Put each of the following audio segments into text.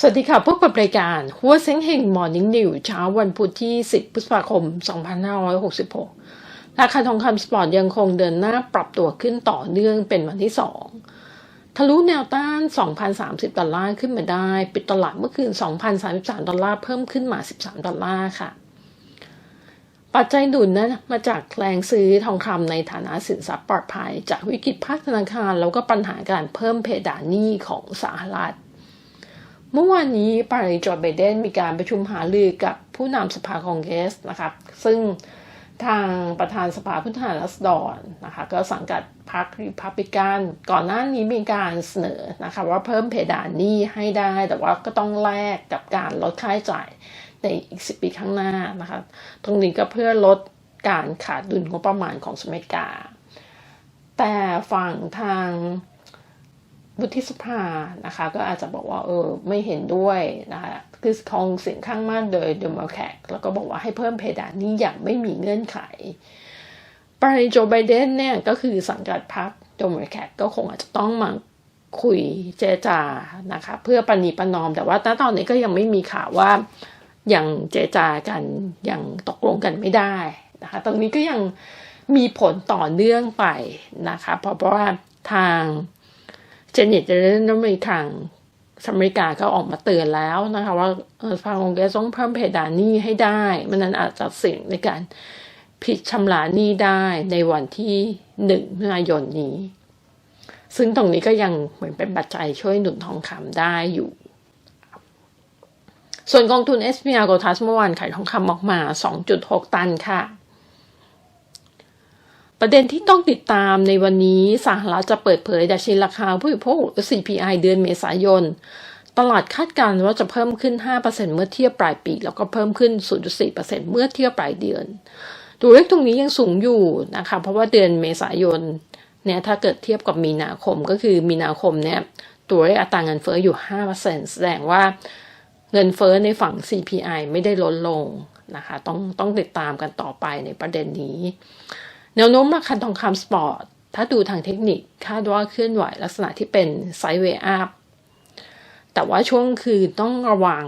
สวัสดีค่ะ พบกับรายการหัวเซ็งเฮงมอร์นิ่งนิวเช้าวันพุธที่ 10 พฤษภาคม 2566 ราคาทองคำสปอร์ตยังคงเดินหน้าปรับตัวขึ้นต่อเนื่องเป็นวันที่ 2 ทะลุแนวต้าน 2,030 ดอลลาร์ขึ้นมาได้ ปิดตลาดเมื่อคืน 2,033 ดอลลาร์เพิ่มขึ้นมา 13 ดอลลาร์ค่ะ ปัจจัยหนุนนะมาจากแรงซื้อทองคำในฐานะสินทรัพย์ปลอดภัย จากวิกฤตภาคธนาคาร แล้วก็ปัญหาการเพิ่มเพดานหนี้ของสหรัฐ เมื่อวานนี้ปาริจอร์ไบเดนมีการประชุมหารือกับผู้นำสภาคองเกรสนะครับ ซึ่งทางประธานสภาผู้แทนราษฎรนะคะก็สังกัดพรรคริพับลิกัน ก่อนหน้านี้มีการเสนอนะคะว่าเพิ่มเพดานหนี้ให้ได้ แต่ว่าก็ต้องแลกกับการลดค่าใช้จ่ายในอีก 10 ปีข้างหน้านะคะตรงนี้ก็เพื่อลดการขาดดุลงบประมาณของสหรัฐอเมริกา แต่ฝั่งทาง วุฒิสภานะคะ ก็อาจจะบอกว่าเออไม่เห็นด้วยนะคะคือคงเสียงข้างมากโดยเดโมแครตแล้วก็บอกว่าให้เพิ่มเพดานนี้อย่างไม่มีเงื่อนไขปริโจไบเดนเนี่ยก็คือสังกัดพรรคเดโมแครตก็คงอาจจะต้องมาคุยเจจานะคะเพื่อปณีประนอม แต่ว่าณตอนนี้ก็ยังไม่มีข่าวว่ายังเจจากันยังตกลงกันไม่ได้นะคะตรงนี้ก็ยังมีผลต่อเนื่องไปนะคะเพราะว่าทาง เจเน็ตเจเนอเมริกันอเมริกาก็ออกมาเตือนแล้วนะคะว่าทางองค์กต้องเพิ่มเพดานหนี้ให้ได้ มันนั้นอาจจะเสี่ยงในการผิดชำระหนี้ได้ในวันที่หนึ่งมิถุนายนนี้ ซึ่งตรงนี้ก็ยังเหมือนเป็นปัจจัยช่วยหนุนทองคำได้อยู่ ส่วนกองทุน SPR โกทัสเมื่อวานขายทองคำออกมา 2.6 ตันค่ะ ประเด็นที่ต้องติดตามในวันนี้สหรัฐจะเปิดเผยดัชนีราคาผู้บริโภค CPI เดือนเมษายน ตลาดคาดการณ์ว่าจะเพิ่มขึ้น 5%เมื่อเทียบปลายปี แล้วก็เพิ่มขึ้น 0.4%เมื่อเทียบปลายเดือน ตัวเลขตรงนี้ยังสูงอยู่นะคะ เพราะว่าเดือนเมษายนเนี่ยถ้าเกิดเทียบกับมีนาคมก็คือมีนาคมเนี่ยตัวเลขอัตราเงินเฟ้ออยู่ 5%แสดงว่าเงินเฟ้อในฝั่ง CPI ไม่ได้ลดลงนะคะ ต้องต้องติดตามกันต่อไปในประเด็นนี้ แนวโน้มราคาทองคำสปอร์ต ถ้าดูทางเทคนิคคาดว่าเคลื่อนไหวลักษณะที่เป็นไซด์เวย์อัพแต่ว่าช่วงคือต้องระวัง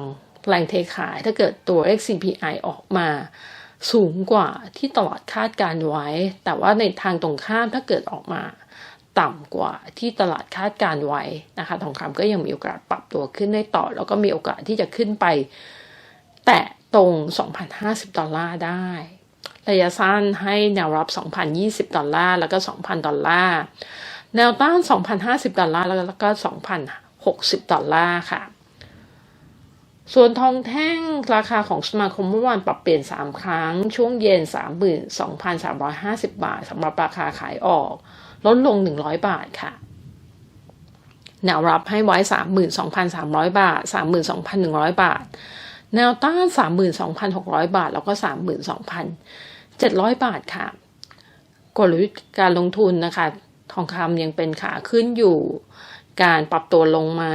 แรงเทขายถ้าเกิดตัว XCPI ออกมาสูงกว่าที่ตลาดคาดการไว้ แต่ว่าในทางตรงข้ามถ้าเกิดออกมาต่ำกว่าที่ตลาดคาดการไว้นะคะทองคำก็ยังมีโอกาสปรับตัวขึ้นได้ต่อ แล้วก็มีโอกาสที่จะขึ้นไป แตะตรง 2,050 ดอลลาร์ได้ ระยะสั้นให้แนวรับ 2,020 ดอลลาร์ แล้วก็ 2,000 ดอลลาร์ แนวต้าน 2,050 ดอลลาร์ แล้วก็ 2,060 ดอลลาร์ค่ะ ส่วนทองแท่งราคาของสมาคมเมื่อวานปรับเปลี่ยน 3 ครั้ง ช่วงเย็น 32,350 บาทสำหรับราคาขายออก ลดลง 100 บาทค่ะแนวรับให้ไว้ 32,300 บาท 32,100 บาท แนวต้าน 32,600 บาท แล้วก็ 32,700 บาทค่ะ กลยุทธ์การลงทุนนะคะ ทองคำยังเป็นขาขึ้นอยู่ การปรับตัวลงมา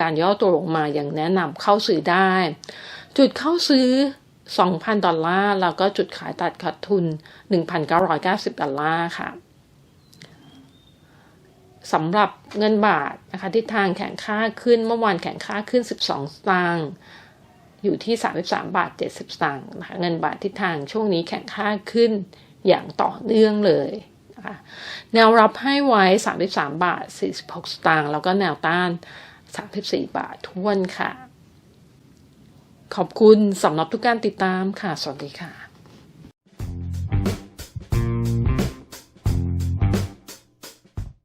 การย่อตัวลงมาอย่างแนะนำเข้าซื้อได้ จุดเข้าซื้อ 2,000 ดอลลาร์ แล้วก็จุดขายตัดขาดทุน 1,990 ดอลลาร์ค่ะสำหรับเงินบาทนะคะทิศทางแข็งค่าขึ้นเมื่อวานแข็งค่าขึ้น 12 สตางค์ อยู่ที่ 33 บาท 70สตางค์นะคะเงินบาททิศทางช่วงนี้แข็งค่าขึ้นอย่างต่อเนื่องเลยนะคะแนวรับให้ไว้ 33 บาท 46 สตางค์แล้วก็แนวต้าน 34 บาททวนค่ะ ขอบคุณสำหรับทุกการติดตามค่ะ สวัสดีค่ะ